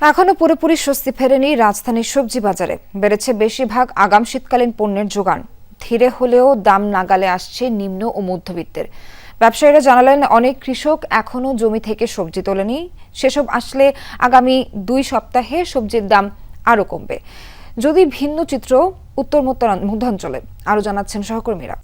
এখনও পুরোপুরি স্বস্তি ফেরেনি রাজধানীর সবজি বাজারে। বেড়েছে বেশিরভাগ আগাম শীতকালীন পণ্যের যোগান। ধীরে হলেও দাম নাগালে আসছে নিম্ন ও মধ্যবিত্তের। ব্যবসায়ীরা জানালেন, অনেক কৃষক এখনও জমি থেকে সবজি তোলেনি। সেসব আসলে আগামী দুই সপ্তাহে সবজির দাম আরও কমবে। যদি ভিন্ন চিত্র উত্তর মধ্য- মধ্যাঞ্চলে, আরও জানাচ্ছেন সহকর্মীরা।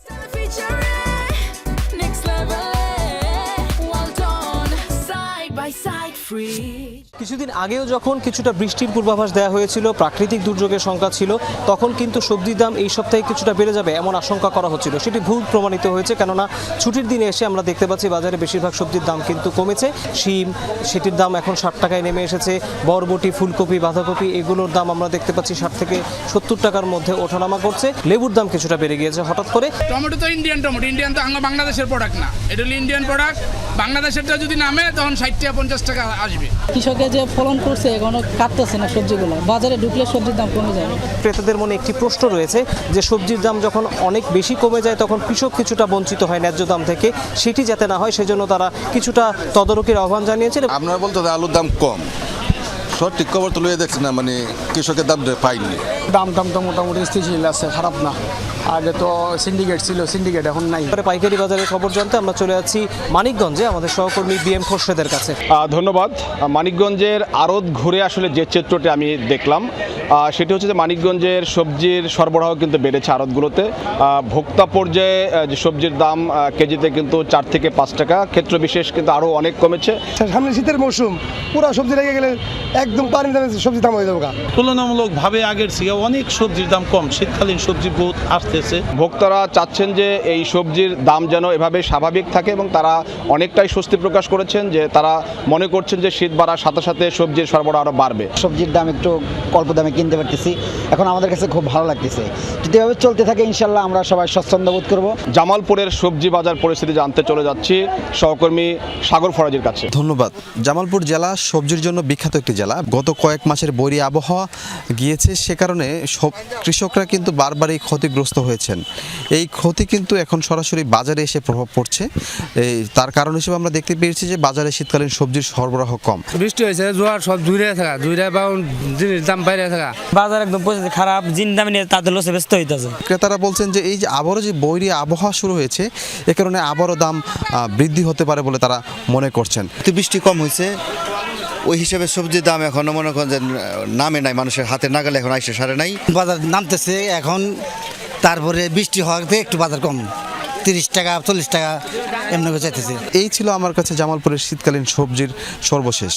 কিছুদিন আগেও যখন কিছুটা বৃষ্টির পূর্বাভাস দেওয়া হয়েছিল প্রাকৃতিক দুর্যোগের সংখ্যা ছিল তখন কিন্তু সবজির দাম এই সপ্তাহে কিছুটা বেড়ে যাবে এমন আশঙ্কা করা হচ্ছিল। সেটি ভুল প্রমাণিত হয়েছে কেননা ছুটির দিনে এসে আমরা দেখতে পাচ্ছি বাজারে বেশিরভাগ সবজির দাম কিন্তু কমেছে। শিম সেটির দাম এখন ষাট টাকায় নেমে এসেছে। বরবটি ফুলকপি বাঁধাকপি এগুলোর দাম আমরা দেখতে পাচ্ছি ষাট থেকে সত্তর টাকার মধ্যে ওঠানামা করছে। লেবুর দাম কিছুটা বেড়ে গিয়েছে হঠাৎ করে। টমেটো তো ইন্ডিয়ান টমেটো। ইন্ডিয়ান তো আমরা বাংলাদেশের প্রোডাক্ট না। এটা হলো ইন্ডিয়ান প্রোডাক্ট বাংলাদেশেরটা যদি নামে তখন ষাট টাকা পঞ্চাশ টাকা আসবে? কৃষকের যে ফলন করছে এখনও কাটতেছে না সবজিগুলো। বাজারে ঢুকলে সবজির দাম কমে যাবে ক্রেতাদের মনে একটি প্রশ্ন রয়েছে যে সবজির দাম যখন অনেক বেশি কমে যায় তখন কৃষক কিছুটা বঞ্চিত হয় ন্যায্য দাম থেকে। সেটি যাতে না হয় সেজন্য তারা কিছুটা তদারকির আহ্বান জানিয়েছেন। আপনারা বলতে আলুর দাম কম। সঠিক খবর তো লইয়া দেখছি না মানে কৃষকের দাম পাইনি। দাম টাম তো মোটামুটি স্থিতিশীল আছে খারাপ না। আগে তো সিন্ডিকেট ছিল সিন্ডিকেট এখন নাই। এবারে পাইকারি বাজারের খবর জানতে আমরা চলে যাচ্ছি মানিকগঞ্জে আমাদের সহকর্মী বি এম খোরশেদের কাছে। ধন্যবাদ। মানিকগঞ্জের আড়ত ঘুরে আসলে যে চিত্রটি আমি দেখলাম সেটি হচ্ছে যে মানিকগঞ্জের সবজির সরবরাহ কিন্তু বেড়েছে আড়তগুলোতে। ভোক্তা পর্যায়ে যে সবজির দাম কেজিতে কিন্তু চার থেকে পাঁচ টাকা ক্ষেত্র বিশেষ কিন্তু আরও অনেক কমেছে। সামনে শীতের মৌসুম পুরো সবজি লেগে গেলে একদম পানি দামে সবজি দাম হয়ে যাবে তুলনামূলকভাবে আগের থেকে অনেক সবজির দাম কম। শীতকালীন সবজি বহুত আসতেছে। ভোক্তারা চাচ্ছেন যে এই সবজির দাম যেন এভাবে স্বাভাবিক থাকে এবং তারা অনেকটাই স্বস্তি প্রকাশ করেছেন যে তারা মনে করছেন যে শীত বাড়ার সাথে সাথে সবজির সরবরাহ আরও বাড়বে। সবজির দাম একটু অল্প দামে কিনতে পারতেছি। এখন আমাদের কাছে খুব ভালো লাগতেছে। যদি এভাবে চলতে থাকে ইনশাল্লাহ আমরা সবাই স্বচ্ছন্দ বোধ করব। জামালপুরের সবজি বাজার পরিস্থিতি জানতে চলে যাচ্ছি। সহকর্মী সাগর ফরাজির কাছে। ধন্যবাদ। জামালপুর জেলা সবজির জন্য বিখ্যাত একটি জেলা। গত কয়েক মাসের বৈরী আবহাওয়া গিয়েছে সে কারণে সব কৃষকরা কিন্তু বারবারই ক্ষতিগ্রস্ত হয়েছেন। এই ক্ষতি কিন্তু এখন সরাসরি বাজারে এসে প্রভাব পড়ছে। এই তার কারণ হিসেবে আমরা দেখতে পেয়েছি যে বাজারে শীতকালীন সবজির সরবরাহ কম। বৃষ্টি হয়েছে জোয়ার সব দূরে থাকা দূরে বা জিনিস দাম বাইরে থাকা। বাজার একদম পরিস্থিতি খারাপ জিন দামে নিয়ে তাদের লোসে ব্যস্ত হইতেছে। ক্রেতারা বলছেন যে এই যে আবারও যে বৈরী আবহাওয়া শুরু হয়েছে এ কারণে আবারও দাম বৃদ্ধি হতে পারে বলে তারা মনে করছেন। বৃষ্টি কম হয়েছে। ওই হিসাবে সবজির দাম এখন মনে করেন যে নামে নাই মানুষের হাতে নাগালে এখন আইসে সারে নাই। বাজার নামতেছে এখন তারপরে বৃষ্টি হওয়াতে একটু বাজার কম। তিরিশ টাকা, চল্লিশ টাকা এমনি যেতেছে এই ছিল আমার কাছে জামালপুরের শীতকালীন সবজির সর্বশেষ।